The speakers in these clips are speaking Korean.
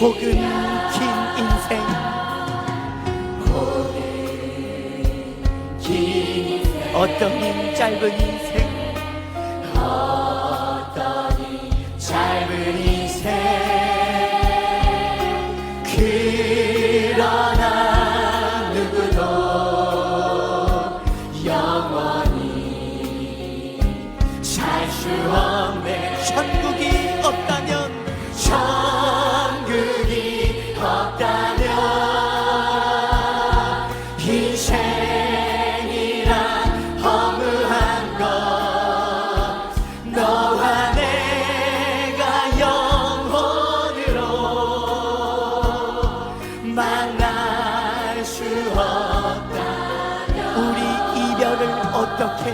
혹은 긴 인생. 긴 어떠님 짧은 인생. 어떠님 짧은 인생 만날 수 없다면 우리 이별을 어떻게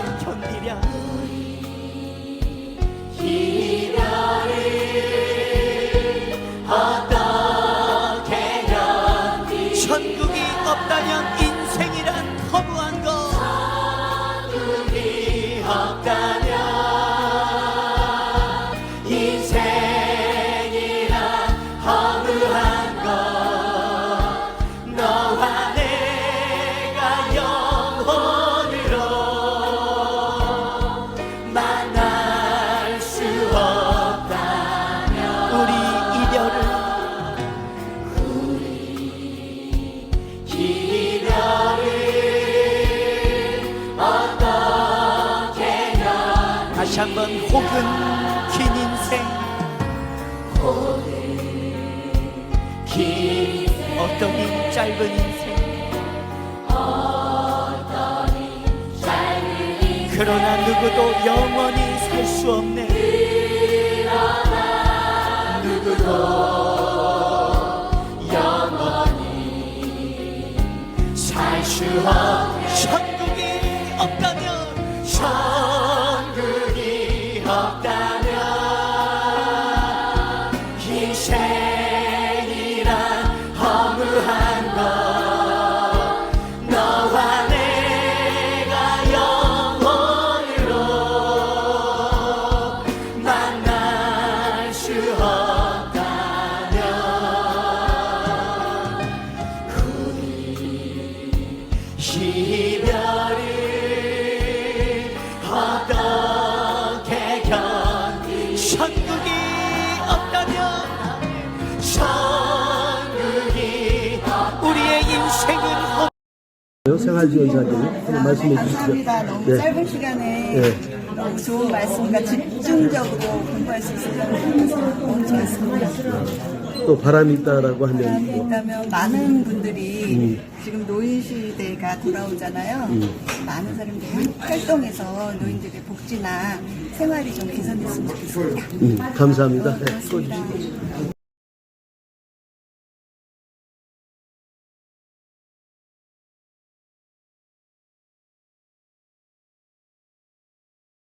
다시 한번 혹은 긴 인생? 혹은 긴 어떠니 짧은 인생? 그러나 누구도 영원히 살 수 없네. 누구도 영원히 살 수없천 없다면 인생이란 허무한 것 너와 내가 영원으로 만날 수 없다면 이별을 생활지원자들이 한번 말씀해 주시죠. 감사합니다. 너무 네. 짧은 시간에 네. 너무 좋은 말씀과 집중적으로 공부할 수 있어서 너무 좋았습니다. 또 바람이 있다라고 바람이 하면 뭐 있다면 많은 분들이 음. 지금 노인 시대가 돌아오잖아요. 많은 사람들이 활동해서 노인들의 복지나 생활이 좀 개선됐으면 좋겠습니다. 음, 감사합니다. 네, 고맙습니다.